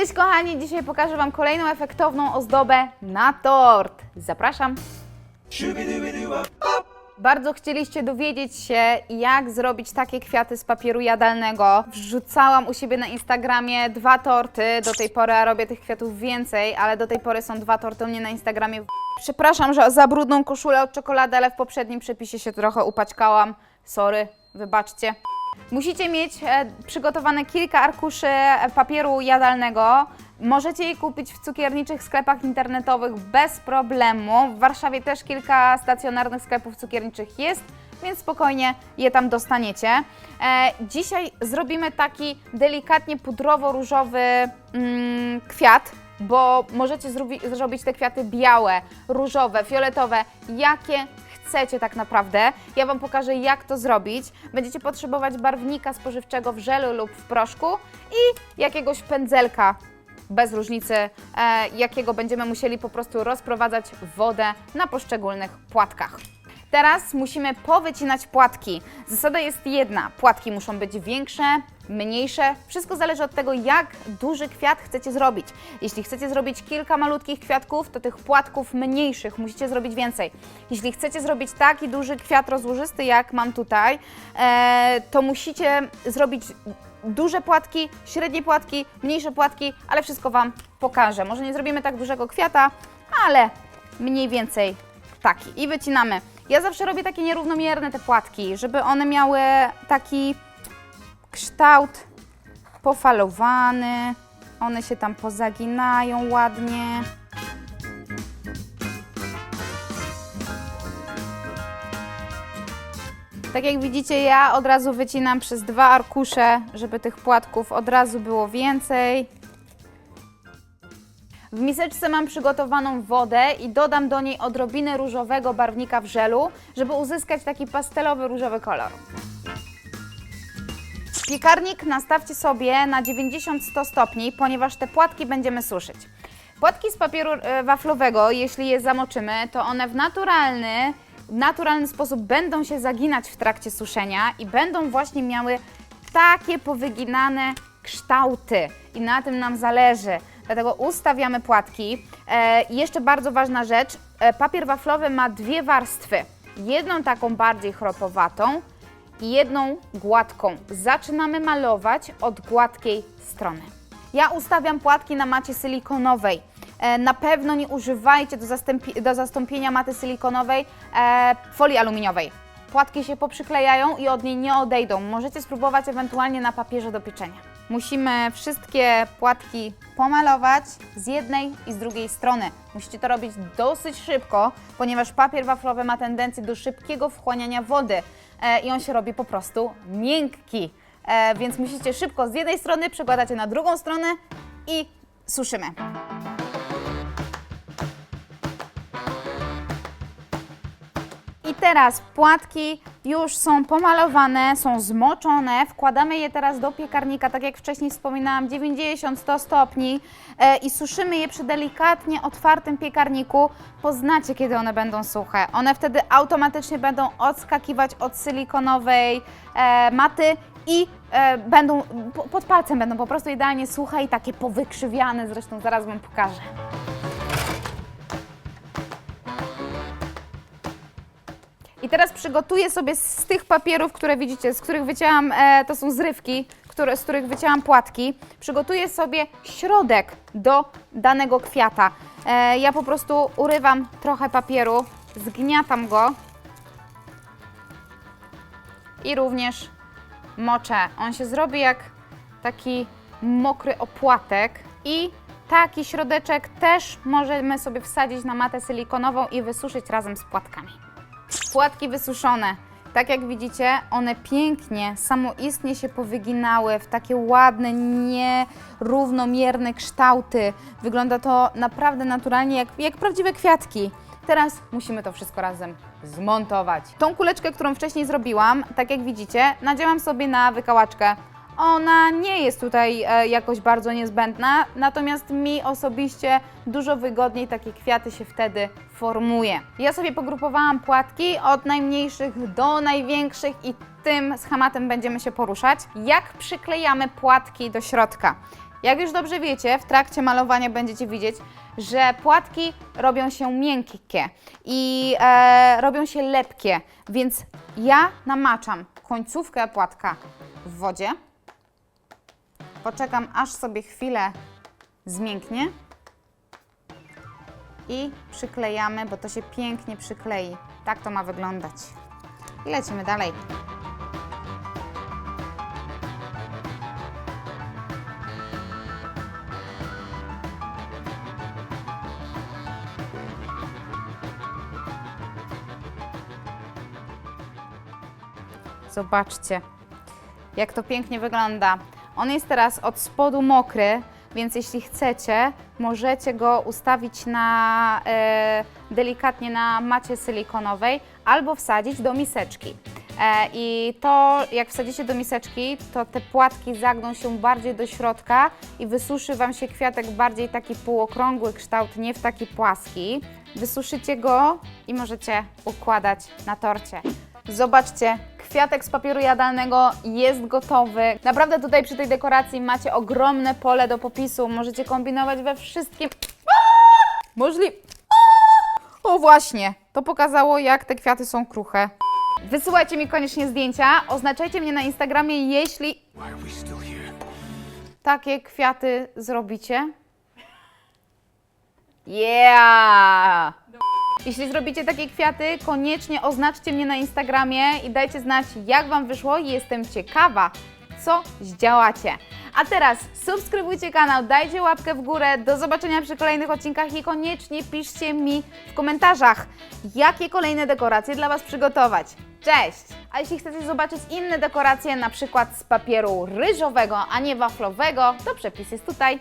Cześć kochani, dzisiaj pokażę Wam kolejną efektowną ozdobę na tort. Zapraszam. Bardzo chcieliście dowiedzieć się, jak zrobić takie kwiaty z papieru jadalnego. Wrzucałam u siebie na Instagramie dwa torty. Do tej pory a robię tych kwiatów więcej, ale do tej pory są dwa torty u mnie na Instagramie. Przepraszam, że za brudną koszulę od czekolady, ale w poprzednim przepisie się trochę upaćkałam. Sorry, wybaczcie. Musicie mieć e, przygotowane kilka arkuszy e, papieru jadalnego. Możecie je kupić w cukierniczych sklepach internetowych bez problemu. W Warszawie też kilka stacjonarnych sklepów cukierniczych jest, więc spokojnie je tam dostaniecie. E, dzisiaj zrobimy taki delikatnie pudrowo-różowy mm, kwiat, bo możecie zrobi- zrobić te kwiaty białe, różowe, fioletowe, jakie chcecie tak naprawdę. Ja Wam pokażę, jak to zrobić. Będziecie potrzebować barwnika spożywczego w żelu lub w proszku i jakiegoś pędzelka, bez różnicy, e, jakiego będziemy musieli po prostu rozprowadzać wodę na poszczególnych płatkach. Teraz musimy powycinać płatki. Zasada jest jedna: płatki muszą być większe, mniejsze. Wszystko zależy od tego, jak duży kwiat chcecie zrobić. Jeśli chcecie zrobić kilka malutkich kwiatków, to tych płatków mniejszych musicie zrobić więcej. Jeśli chcecie zrobić taki duży kwiat rozłożysty, jak mam tutaj, e, to musicie zrobić duże płatki, średnie płatki, mniejsze płatki, ale wszystko Wam pokażę. Może nie zrobimy tak dużego kwiata, ale mniej więcej taki. I wycinamy. Ja zawsze robię takie nierównomierne te płatki, żeby one miały taki kształt pofalowany. One się tam pozaginają ładnie. Tak jak widzicie, ja od razu wycinam przez dwa arkusze, żeby tych płatków od razu było więcej. W miseczce mam przygotowaną wodę i dodam do niej odrobinę różowego barwnika w żelu, żeby uzyskać taki pastelowy różowy kolor. Piekarnik nastawcie sobie na 90-100 stopni, ponieważ te płatki będziemy suszyć. Płatki z papieru e, waflowego, jeśli je zamoczymy, to one w naturalny, naturalny sposób będą się zaginać w trakcie suszenia i będą właśnie miały takie powyginane kształty. I na tym nam zależy. Dlatego ustawiamy płatki. E, jeszcze bardzo ważna rzecz, e, papier waflowy ma dwie warstwy. Jedną taką bardziej chropowatą, jedną gładką. Zaczynamy malować od gładkiej strony. Ja ustawiam płatki na macie silikonowej. E, Na pewno nie używajcie do, do zastąpienia maty silikonowej e, folii aluminiowej. Płatki się poprzyklejają i od niej nie odejdą. Możecie spróbować ewentualnie na papierze do pieczenia. Musimy wszystkie płatki pomalować z jednej i z drugiej strony. Musicie to robić dosyć szybko, ponieważ papier waflowy ma tendencję do szybkiego wchłaniania wody e, i on się robi po prostu miękki. E, więc musicie szybko z jednej strony przekładacie na drugą stronę i suszymy. I teraz płatki już są pomalowane, są zmoczone. Wkładamy je teraz do piekarnika, tak jak wcześniej wspominałam, 90-100 stopni e, i suszymy je przy delikatnie otwartym piekarniku. Poznacie, kiedy one będą suche. One wtedy automatycznie będą odskakiwać od silikonowej e, maty i e, będą po- pod palcem będą po prostu idealnie suche i takie powykrzywiane. Zresztą zaraz Wam pokażę. I teraz przygotuję sobie z tych papierów, które widzicie, z których wycięłam, e, to są zrywki, które, z których wycięłam płatki, przygotuję sobie środek do danego kwiata. E, ja po prostu urywam trochę papieru, zgniatam go i również moczę. On się zrobi jak taki mokry opłatek i taki środeczek też możemy sobie wsadzić na matę silikonową i wysuszyć razem z płatkami. Płatki wysuszone. Tak jak widzicie, one pięknie, samoistnie się powyginały w takie ładne, nierównomierne kształty. Wygląda to naprawdę naturalnie, jak, jak prawdziwe kwiatki. Teraz musimy to wszystko razem zmontować. Tą kuleczkę, którą wcześniej zrobiłam, tak jak widzicie, nadziałam sobie na wykałaczkę. Ona nie jest tutaj e, jakoś bardzo niezbędna, natomiast mi osobiście dużo wygodniej takie kwiaty się wtedy formuje. Ja sobie pogrupowałam płatki od najmniejszych do największych i tym schematem będziemy się poruszać. Jak przyklejamy płatki do środka? Jak już dobrze wiecie, w trakcie malowania będziecie widzieć, że płatki robią się miękkie i e, robią się lepkie, więc ja namaczam końcówkę płatka w wodzie. Poczekam, aż sobie chwilę zmięknie i przyklejamy, bo to się pięknie przyklei. Tak to ma wyglądać. I lecimy dalej. Zobaczcie, jak to pięknie wygląda. On jest teraz od spodu mokry, więc jeśli chcecie, możecie go ustawić na e, delikatnie na macie silikonowej albo wsadzić do miseczki. E, I to, jak wsadzicie do miseczki, to te płatki zagną się bardziej do środka i wysuszy Wam się kwiatek bardziej taki półokrągły kształt, nie w taki płaski. Wysuszycie go i możecie układać na torcie. Zobaczcie, kwiatek z papieru jadalnego jest gotowy. Naprawdę tutaj przy tej dekoracji macie ogromne pole do popisu. Możecie kombinować we wszystkim. Możliwe. O właśnie, to pokazało jak te kwiaty są kruche. Wysyłajcie mi koniecznie zdjęcia, oznaczajcie mnie na Instagramie, jeśli takie kwiaty zrobicie. Yeah! Jeśli zrobicie takie kwiaty, koniecznie oznaczcie mnie na Instagramie i dajcie znać, jak Wam wyszło. Jestem ciekawa, co zdziałacie. A teraz subskrybujcie kanał, dajcie łapkę w górę. Do zobaczenia przy kolejnych odcinkach i koniecznie piszcie mi w komentarzach, jakie kolejne dekoracje dla Was przygotować. Cześć! A jeśli chcecie zobaczyć inne dekoracje, na przykład z papieru ryżowego, a nie waflowego, to przepis jest tutaj.